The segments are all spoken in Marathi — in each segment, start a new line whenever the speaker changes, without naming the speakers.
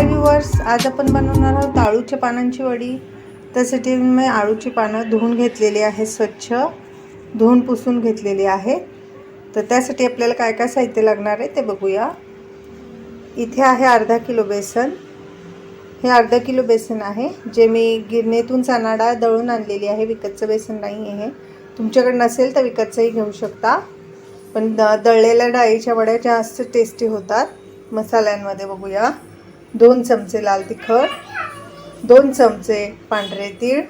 हाय व्ह्युअर्स आज आपण बनवणार आहोत आळूच्या पानांची वडी. त्यासाठी मी आळूची पानं धुवून घेतलेली आहे स्वच्छ. धुवून पुसून घेतलेली आहे तर त्यासाठी आपल्याला काय काय साहित्य लागणार आहे ते बघूया. इथे आहे अर्धा किलो बेसन. हे अर्धा किलो बेसन आहे. जे मी गिरणीतून चणा डाळ दळून आणलेली आहे. विकतचं बेसन नाही आहे. तुमच्याकडे नसेल तर विकतचंही घेऊ शकता. पण द दळलेल्या डाळीच्या वड्या जास्त टेस्टी होतात. मसाल्यांमध्ये बघूया. दोन चमचे लाल तिखट दोन चमचे पांढरे तीळ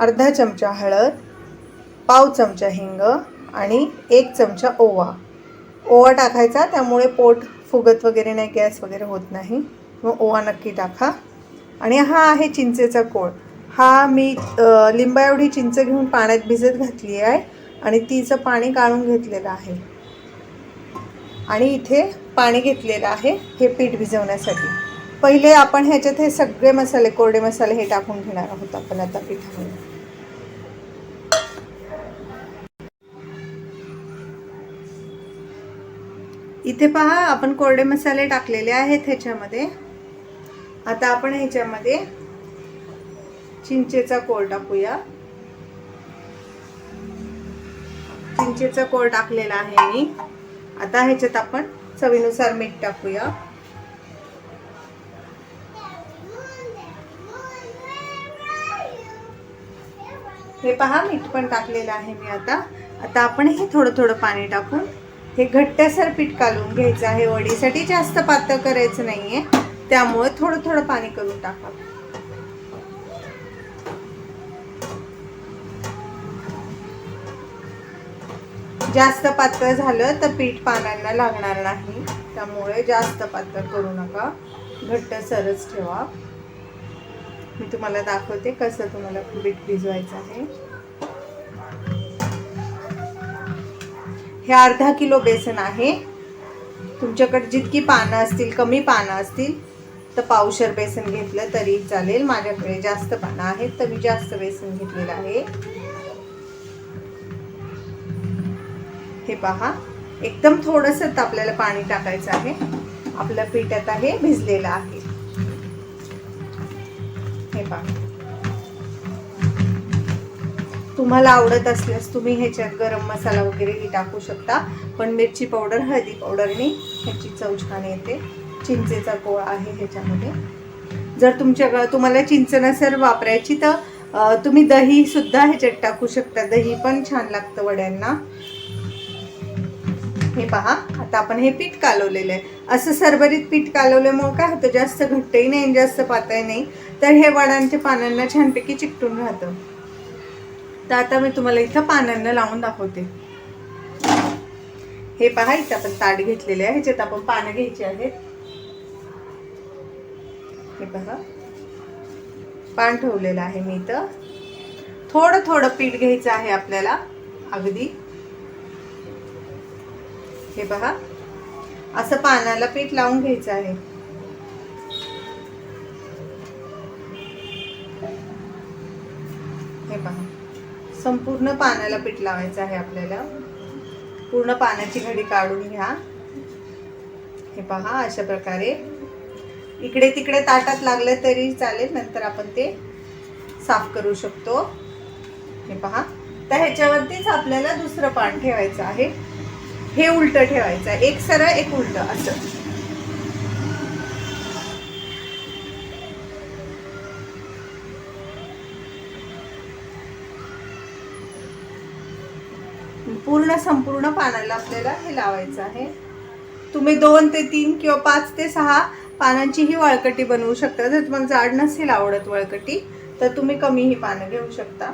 अर्धा चमचा हळद पाव चमचा हिंग आणि एक चमचा ओवा. ओवा टाकायचा त्यामुळे पोट फुगत वगैरे नाही गॅस वगैरे होत नाही. मग ओवा नक्की टाका. आणि हा आहे चिंचेचा कोळ. हा मी लिंबा एवढी चिंच घेऊन पाण्यात भिजत घातली आहे आणि तिचं पाणी काढून घेतलेलं आहे. आणि इथे पाणी घेतलेलं आहे हे पीठ भिजवण्यासाठी. पहिले आपण ह्याच्यात हे सगळे मसाले कोरडे मसाले हे टाकून घेणार आहोत आपण आता पिठामध्ये. इथे पहा आपण कोरडे मसाले टाकलेले आहेत ह्याच्यामध्ये. आता आपण ह्याच्यामध्ये चिंचेचा कोळ टाकूया. चिंचेचा कोळ टाकलेला आहे मी. आता ह्याच्यात आपण चवीनुसार मीठ टाकूया. हे पहा मीठ पण टाकलेलं आहे मी आता. आता आपण हे थोडं थोडं पाणी टाकून हे घट्टसर पीठ कालून घ्यायचं आहे. वडीसाठी जास्त पातळ करायचं नाही आहे त्यामुळे थोडं थोडं पाणी करून टाका. जास्त पातळ झालं तर पीठ पानांना लागणार नाही. त्यामुळे जास्त पातळ करू नका. घट्ट सरच ठेवा. मी तुम्हाला दाखवते कसं तुम्हाला पीठ भिजवायचं आहे. हे अर्धा किलो बेसन आहे. तुमच्याकडे जितकी पानं असतील कमी पानं असतील तर पावशर बेसन घेतलं तरी चालेल. माझ्याकडे जास्त पानं आहेत तर मी जास्त बेसन घेतलेलं आहे. हे पहा एकदम थोडंसं आपल्याला पाणी टाकायचं आहे. आपल्या पीठ आहे भिजलेलं आहे. पहा तुम्हाला आवडत असल्यास तुम्ही ह्याच्यात गरम मसाला वगैरेही टाकू शकता. पण मिरची पावडर हळदी पावडरने ह्याची चव छान येते. चिंचेचा गोळा आहे ह्याच्यामध्ये. जर तुमच्या तुम्हाला चिंच नसेल वापरायची तर तुम्ही दही सुद्धा ह्याच्यात टाकू शकता. दही पण छान लागतं वड्यांना. हे पहा आता आपण हे पीठ कालवलेलं आहे. असं सरभरीत पीठ कालवल्यामुळे काय होतं? जास्त घट्टही नाही आणि जास्त पातळ नाही. तर हे वडांच्या पानांना छानपैकी चिकटून राहतं. तर आता मी तुम्हाला इथं पानांना लावून दाखवते. हे पहा इथं आपण ताट घेतलेले आहे ह्याच्यात आपण पानं घ्यायची आहेत. हे पहा. पान ठेवलेलं आहे मी इथं. थोडं थोडं पीठ घ्यायचं आहे आपल्याला अगदी. हे पहा. असं पानाला पीठ लावून घ्यायचं आहे. हे पहा. संपूर्ण पानाला पीठ लावायचं आहे आपल्याला. पूर्ण पाण्याची घडी काढून घ्या. हे पहा अशा प्रकारे. इकडे तिकडे ताटात लागलं तरी चालेल नंतर आपण ते साफ करू शकतो. हे पहा. तर ह्याच्यावरतीच आपल्याला दुसरं पान ठेवायचं आहे. हे उलटं ठेवायचं आहे. एक सरळ एक उलटं असं. पूर्ण संपूर्ण पानाला आपल्याला हे लावायचं आहे. तुम्ही दोन ते तीन किंवा पाच ते सहा पानांची ही वळकटी बनवू शकता. जर तुम्हाला जाड नसेल आवडत वळकटी तर तुम्ही कमी ही पानं घेऊ शकता.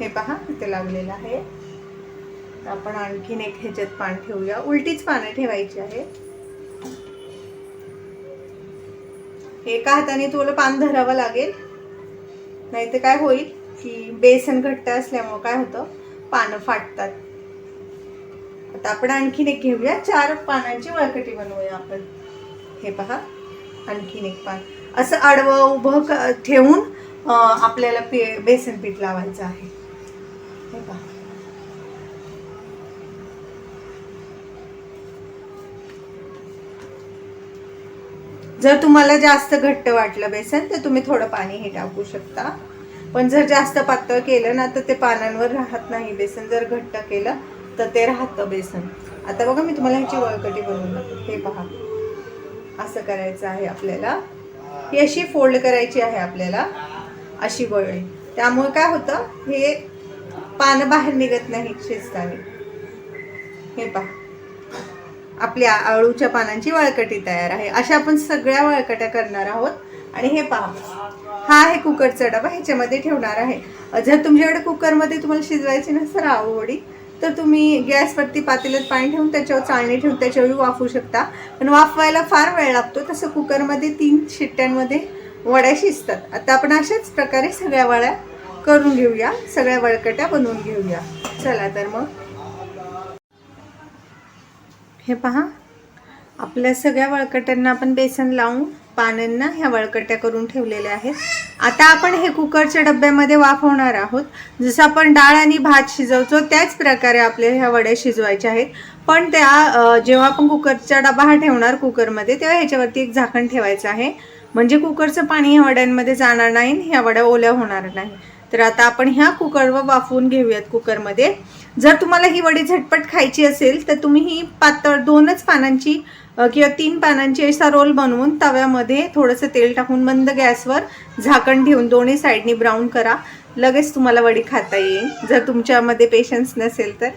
हे पहा इथे लागलेलं आहे. आपण आणखीन एक ह्याच्यात पान ठेवूया. उलटीच पानं ठेवायची आहे. एका हाताने तुला पान धरावं लागेल. नाही तर काय होईल? की बेसन घट्ट असल्यामुळं काय होतं? पानं फाटतात. आता आपण आणखीन एक घेऊया. चार पानांची वळकटी बनवूया आपण. हे पहा. आणखीन एक पान. असं आडवं उभं क ठेवून आपल्याला पे बेसन पीठ लावायचं आहे. हे पहा. जर तुम्हाला जास्त घट्ट वाटलं बेसन तर तुम्ही थोडं पाणी हे टाकू शकता. पण जर जास्त पातळ केलं ना तर ते पानांवर राहत नाही. बेसन जर घट्ट केलं तर ते राहतं बेसन. आता बघा मी तुम्हाला ह्याची वळकटी बनवून दाखवते. हे पहा. असं करायचं आहे आपल्याला. ही अशी फोल्ड करायची आहे आपल्याला अशी वळणी. त्यामुळे काय होतं हे पानं बाहेर निघत नाही शिजताना. हे पहा. आपल्या आळूच्या पानांची वळकटी तयार आहे. अशा आपण सगळ्या वळकट्या करणार आहोत. आणि हे पहा. हा आहे कुकरचा डबा ह्याच्यामध्ये ठेवणार आहे. जर तुमच्याकडे कुकरमध्ये तुम्हाला शिजवायची नसेल आवडी तर तुम्ही गॅसवरती पातेल्यात पाणी ठेवून त्याच्यावर चाळणी ठेवून त्याच्यावर वाफू शकता. पण वाफवायला फार वेळ लागतो तसं कुकरमध्ये तीन शिट्ट्यांमध्ये वड्या शिजतात. आता आपण अशाच प्रकारे सगळ्या वड्या करून घेऊया सगळ्या वळकट्या बनवून घेऊया. चला तर मग. हे पहा आपल्या सगळ्या वळकट्यांना आपण बेसन लावून पानांना ह्या वळकट्या करून ठेवलेल्या आहेत. आता आपण हे कुकरच्या डब्यामध्ये वाफवणार आहोत. जसं आपण डाळ आणि भात शिजवतो त्याच प्रकारे आपल्या ह्या वड्या शिजवायच्या आहेत. पण त्या जेव्हा आपण कुकरचा डबा हा ठेवणार कुकरमध्ये तेव्हा ह्याच्यावरती एक झाकण ठेवायचं आहे. म्हणजे कुकरचं पाणी ह्या वड्यांमध्ये जाणार नाही ह्या वड्या ओल्या होणार नाही. तर आता आपण ह्या कुकरवर वाफवून घेऊयात कुकरमध्ये. जर तुम्हाला ही वडी झटपट खायची असेल तर तुम्ही ही पातळ दोनच पानांची किंवा तीन पानांची असा रोल बनवून तव्यामध्ये थोडंसं तेल टाकून मंद गॅसवर झाकण ठेवून दोन्ही साईडनी ब्राऊन करा. लगेच तुम्हाला वडी खाता येईल. जर तुमच्यामध्ये पेशन्स नसेल तर.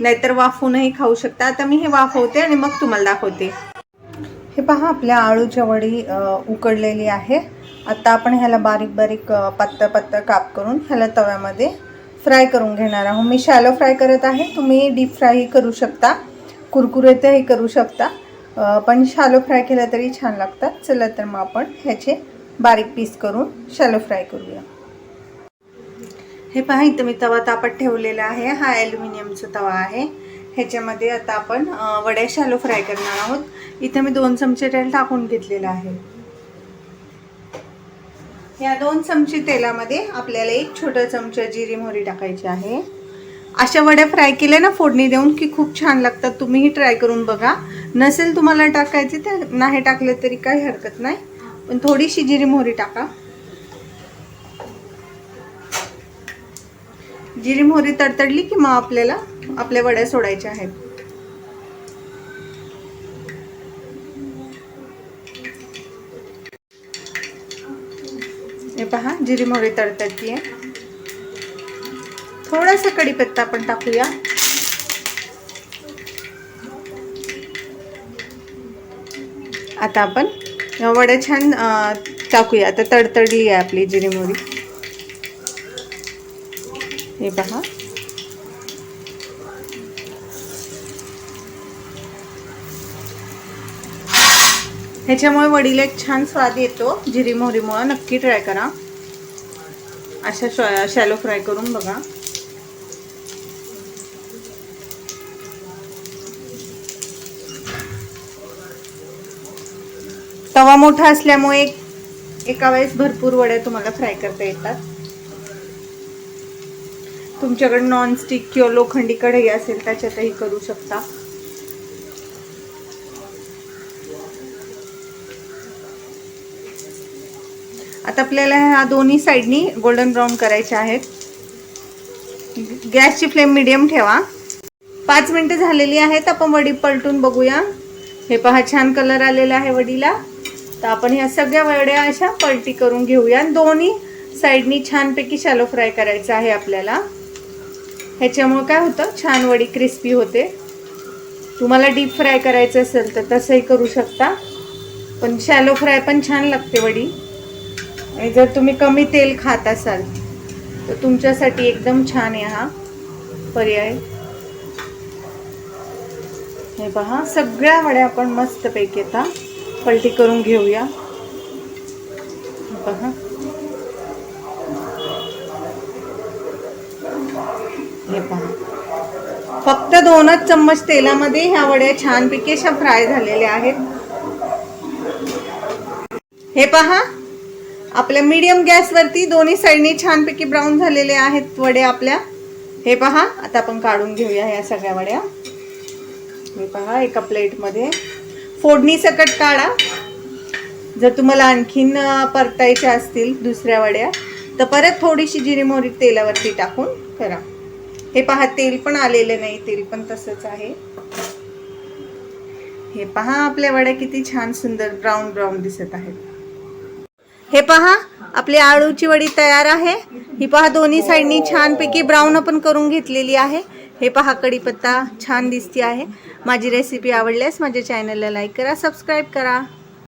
नाहीतर वाफवूनही खाऊ शकता. आता मी हे वाफवते आणि मग तुम्हाला दाखवते. हे पहा आपल्या आळूच्या वडी उकडलेली आहे. आता आपण ह्याला बारीक बारीक अ, पातळ पातळ काप करून ह्याला तव्यामध्ये फ्राय करून घेणार आहोत. मी शॅलो फ्राय करत आहे. तुम्ही डीप फ्रायही करू शकता. कुरकुरेतही करू शकता. पण शॅलो फ्राय केला तरी छान लागतात. चला तर मग आपण ह्याचे बारीक पीस करून शॅलो फ्राय करूया. हे पहा इथं मी तवा तापत ठेवलेला आहे. हा ॲल्युमिनियमचा तवा आहे. ह्याच्यामध्ये आता आपण वड्या शालो फ्राय करणार आहोत. इथं मी दोन चमचे तेल टाकून घेतलेलं आहे. या दोन चमचे तेलामध्ये आपल्याला एक छोटा चमचा जिरी मोहरी टाकायची आहे. अशा वड्या फ्राय केल्या ना फोडणी देऊन की खूप छान लागतात. तुम्हीही ट्राय करून बघा. नसेल तुम्हाला टाकायची तर नाही टाकलं तरी काही हरकत नाही. पण थोडीशी जिरी मोहरी टाका. जिरी मोहरी तडतडली की मग आपल्याला आपल्या वड्या सोडायच्या आहेत. हे पहा जिरी मोहरी तडतडतीये. थोडासा कढीपत्ता आपण टाकूया. आता आपण या छान टाकूया. आता तडतडली आहे आपली जिरी मोरी. हे पहा. ह्याच्यामुळे वडीला एक छान स्वाद येतो जिरीमोहरीमुळं नक्की ट्राय करा. अशा शॅलो फ्राय करून बघा. तवा मोठा असल्यामुळे एका वेळेस भरपूर वड्या तुम्हाला फ्राय करता येतात. तुमच्याकडे नॉनस्टिक किंवा लोखंडी कढई असेल त्याच्यातही करू शकता. आता आपल्याला ह्या दोन्ही साईडनी गोल्डन ब्राऊन करायचे आहेत. गॅसची फ्लेम मिडियम ठेवा. पाच मिनटं झालेली आहेत आपण वडी पलटून बघूया. हे पहा छान कलर आलेला आहे वडीला. तर आपण ह्या सगळ्या वड्या अशा पलटी करून घेऊया. आणि दोन्ही साईडनी छानपैकी शॅलो फ्राय करायचं आहे आपल्याला. ह्याच्यामुळे काय होतं? छान वडी क्रिस्पी होते. तुम्हाला डीप फ्राय करायचं असेल तर तसंही करू शकता. पण शॅलो फ्राय पण छान लागते वडी. आणि जर तुम्ही कमी तेल खात असाल तर तुमच्यासाठी एकदम छान आहे हा पर्याय. हे पहा सगळ्या वड्या आपण मस्तपैकी आता पलटी करून घेऊया. पहा हे पहा. फक्त दोनच चम्मच तेलामध्ये ह्या वड्या छानपैकी अशा फ्राय झालेल्या आहेत. हे पहा. आपल्या मीडियम गॅसवरती दोन्ही साईडनी छानपैकी ब्राऊन झालेले आहेत वड्या आपल्या. हे पहा. आता आपण काढून घेऊया ह्या सगळ्या वड्या. हे पहा एका प्लेटमध्ये फोडणी सकट काढा. जर तुम्हाला आणखीन परतायच्या असतील दुसऱ्या वड्या तर परत थोडीशी जिरी मोहरी तेलावरती टाकून करा. हे पहा तेल पण आलेलं नाही तेल पण तसंच आहे. हे पहा आपल्या वड्या किती छान सुंदर ब्राऊन ब्राऊन दिसत आहेत. हे पहा आपली आळूची वडी तयार आहे. ही पहा दोन्ही साईडनी छानपैकी ब्राऊन आपण करून घेतलेली आहे. हे पहा कढीपत्ता छान दिसते आहे. माझी रेसिपी आवडल्यास माझ्या चॅनलला लाईक करा सबस्क्राईब करा.